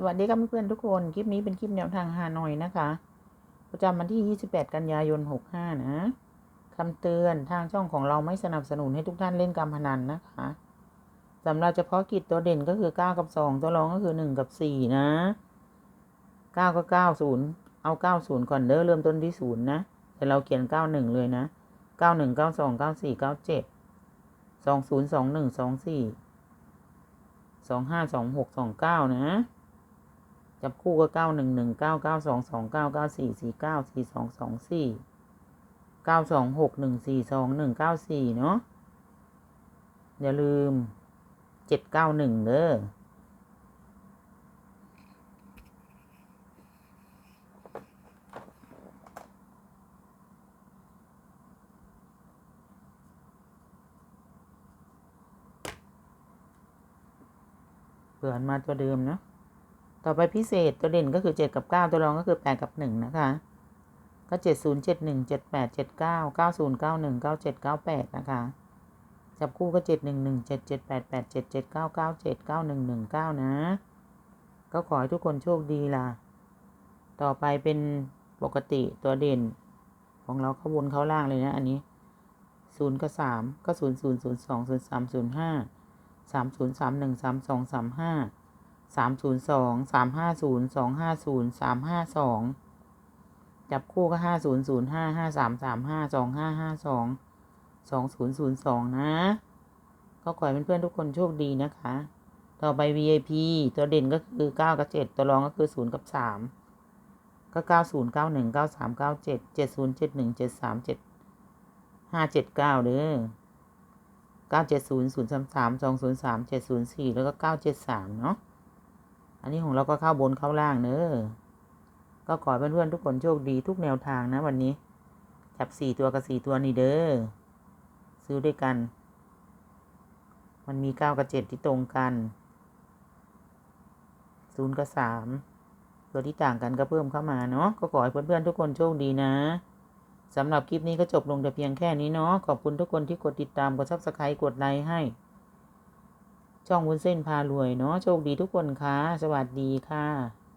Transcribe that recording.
สวัสดีครับเพื่อนๆทุกคน คลิปนี้เป็นคลิปแนวทางฮานอยนะคะ ประจำวันที่ 28 กันยายน 65 นะคำเตือนทางช่องของเราไม่สนับสนุนให้ทุกท่านเล่นการพนันนะคะสำหรับเฉพาะกิจตัวเด่นก็คือ 9 กับ 2 ตัวรองก็คือ 1 กับ 4 นะ 9 ก็ 90 เอา 90 ก่อนเด้อเริ่มต้นที่ 0 นะ แต่เราเขียน 91 เลยนะ 91 92 94 97 20 21 24สองห้าสองหกสองเก้านะ จับคู่ก็เก้าหนึ่งหนึ่งเก้าเก้าสองสองเก้าเก้าสี่สี่เก้าสี่สองสองสี่เก้าสองหกหนึ่งสี่สองหนึ่งเก้าสี่เนาะอย่าลืมเจ็ดเก้าหนึ่งเด้อเผื่อมาตัวเดิมเนาะ ต่อไปพิเศษตัวเด่นก็คือเจ็ดกับเก้าตัวรองก็คือแปดกับหนึ่งนะคะ ก็เจ็ดศูนย์เจ็ดหนึ่งเจ็ดแปดเจ็ดเก้าเก้าศูนย์เก้าหนึ่งเก้าเจ็ดเก้าแปดนะคะ จับคู่ก็เจ็ดหนึ่งหนึ่งเจ็ดเจ็ดแปดแปดเจ็ดเจ็ดเก้าเก้าเจ็ดเก้าหนึ่งหนึ่งเก้านะ ก็ขอให้ทุกคนโชคดีล่ะ ต่อไปเป็นปกติตัวเด่น ของเราเข้าบนเข้าล่างเลยนะ อันนี้ศูนย์กับสามก็ศูนย์ศูนย์ศูนย์สองศูนย์สามศูนย์ห้าสามศูนย์สามหนึ่งสามสองสามห้า สามศูนย์สองสามห้าศูนย์สองห้าศูนย์สามห้าสองจับคู่ก็ห้าศูนย์ศูนย์ห้าห้าสามสามห้าสองห้าห้าสองสองศูนย์ศูนย์สองนะ ก็ขอให้เพื่อนๆทุกคนโชคดีนะคะ ต่อไป VIP ตัวเด่นก็คือเก้ากับเจ็ดตัวรองก็คือศูนย์กับสามก็เก้าศูนย์เก้าหนึ่งเก้าสามเก้าเจ็ดเจ็ดศูนย์เจ็ดหนึ่งเจ็ดสามเจ็ดห้าเจ็ดเก้าเด้อเก้าเจ็ดศูนย์ศูนย์สามสามสองศูนย์สามเจ็ดศูนย์สี่แล้วก็เก้าเจ็ดสามเนาะ นนี้ของเราก็เข้าบนเข้าล่างเนอะก็ขอให้เพื่อนๆทุกคนโชคดีทุกแนวทางนะวันนี้ จับสี่ตัวกับสี่ตัวนี่เด้อ ซื้อด้วยกัน มันมีเก้ากับเจ็ดที่ตรงกันศูนย์กับสามตัวที่ต่างกันก็เพิ่มเข้ามาเนาะ ก็ขอให้เพื่อนๆทุกคนโชคดีนะสำหรับคลิปนี้ก็จบลงแต่เพียงแค่นี้เนาะ ขอบคุณทุกคนที่กดติดตาม กดซับสไครต์กดไลค์ให้ ช่องวุ้นเส้นพารวยเนาะโชคดีทุกคนค่ะ สวัสดีค่ะ